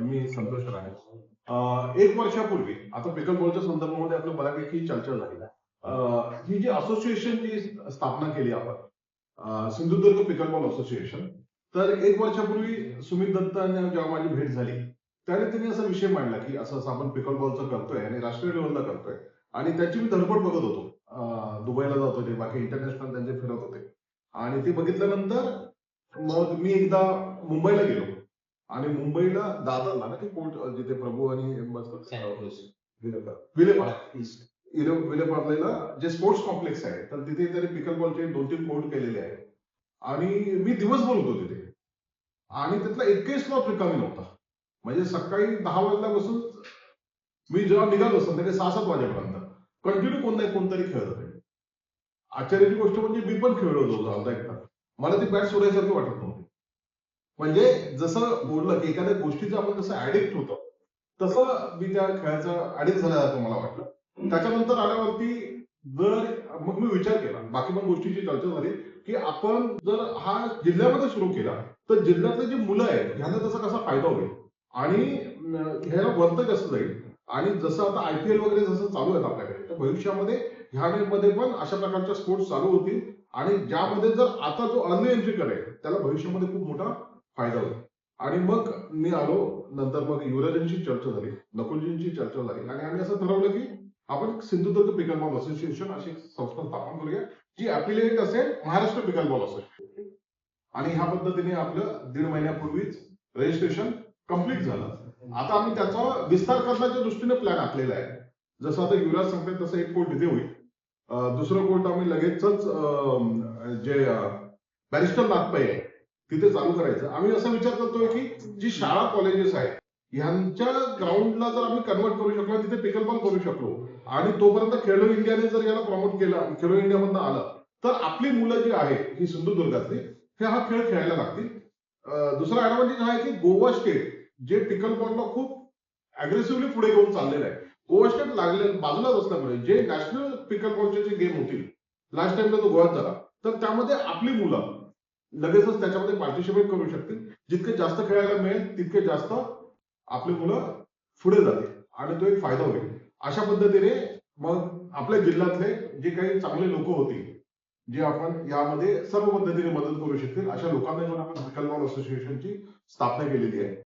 मी संतोष राणे. एक वर्षापूर्वी आता पिकल बॉलच्या संदर्भामध्ये आपलं बऱ्यापैकी चर्चा झाली ही जी असोसिएशनची स्थापना केली आपण सिंधुदुर्ग पिकल बॉल असोसिएशन तर एक वर्षापूर्वी सुमित दत्त यांना जेव्हा माझी भेट झाली त्याने त्यांनी असा विषय मांडला की असं असं आपण पिकल बॉलचं करतोय आणि राष्ट्रीय लेवलला करतोय आणि त्याची मी धडपड बघत होतो. दुबईला जात होते बाकी इंटरनॅशनल त्यांचे फिरत होते. आणि ते बघितल्यानंतर मग मी एकदा मुंबईला गेलो. आणि मुंबईला दादरला ना ते कोर्ट जिथे प्रभू आणि विलेपार्लेला जे स्पोर्ट्स कॉम्प्लेक्स आहे तर तिथे तरी पिकल बॉलचे दोन तीन कोर्ट केलेले आहेत. आणि मी दिवसभर होतो तिथे. आणि त्यातला एकही स्लॉट रिकामी नव्हता. म्हणजे सकाळी दहा वाजल्यापासून मी जेव्हा निघालो संध्याकाळी सहा सात वाजेपर्यंत कंटिन्यू कोण नाही कोणतरी खेळत होते. आश्चर्याची गोष्ट म्हणजे मी पण खेळलो होतो अर्धा एक तास मला ती बॅट सोडायसारखी वाटत नव्हती. म्हणजे जसं बोललं की एखाद्या गोष्टीचं आपण जसं ऍडिक्ट होतो तसं मी त्या खेळाचं ऍडिक्ट झाल्यासारखं मला वाटलं. त्याच्यानंतर आल्यावरती जर मग मी विचार केला बाकी पण गोष्टीची चर्चा झाली की आपण जर हा जिल्ह्यामध्ये सुरू केला तर जिल्ह्यातले जी मुलं आहेत ह्यांना त्याचा कसा फायदा होईल? आणि ह्याला वर्त कसं जाईल? आणि जसं आता आयपीएल वगैरे जसं चालू आहेत आपल्याकडे तर भविष्यामध्ये ह्या मध्ये पण अशा प्रकारच्या स्पोर्ट्स चालू होतील. आणि ज्यामध्ये जर आता जो अर्ली एंट्री करेल त्याला भविष्यामध्ये खूप मोठा फायदा होईल. आणि मग मी आलो नंतर मग युवराजांची चर्चा झाली नकुलजींची चर्चा झाली. आणि आम्ही असं ठरवलं की आपण सिंधुदुर्ग पिकल बॉल असोसिएशन अशी संस्था स्थापन करूया जी अफिलिएट असेल महाराष्ट्र पिकल बॉल असोसिएशन. आणि ह्या पद्धतीने आपलं दीड महिन्यापूर्वीच रजिस्ट्रेशन कंप्लीट झालं. आता आम्ही त्याचा विस्तार करण्याच्या दृष्टीने प्लॅन आखलेला आहे. जसं आता युवराज सांगतात तसं एक कोर्ट इथे होईल. दुसरं कोर्ट आम्ही लगेचच जे बॅरिस्टर नागपाई आहे तिथे चालू करायचं. आम्ही असा विचार करतोय की जी शाळा कॉलेजेस आहेत यांच्या ग्राउंडला जर आम्ही कन्वर्ट करू शकलो तिथे पिकल बॉल करू शकलो आणि तोपर्यंत खेलो इंडियाने जर याला प्रमोट केलं खेलो इंडियामधनं आलं तर आपली मुलं जी आहेत ही सिंधुदुर्गातली हे हा खेळ खेळायला लागतील. दुसरा ऍडव्हान्टेज हा आहे की गोवा स्टेट जे पिकल बॉलला खूप अग्रेसिव्हली पुढे घेऊन चाललेलं आहे. गोवा स्टेट लागले बाजूलाच असल्यामुळे जे नॅशनल पिकल बॉलचे जे गेम होतील लास्ट टाइमला तो गोव्यात झाला तर त्यामध्ये आपली मुलं लगेचच त्याच्यामध्ये पार्टिसिपेट करू शकतील. जितके जास्त खेळायला मिळेल तितके जास्त आपली मुलं पुढे जातील आणि तो एक फायदा होईल. अशा पद्धतीने मग आपल्या जिल्ह्यातले जे काही चांगले लोक होतील जे आपण यामध्ये सर्व पद्धतीने मदत करू शकतील अशा लोकांना घेऊन आपण पिकल बॉल असोसिएशनची स्थापना केलेली आहे.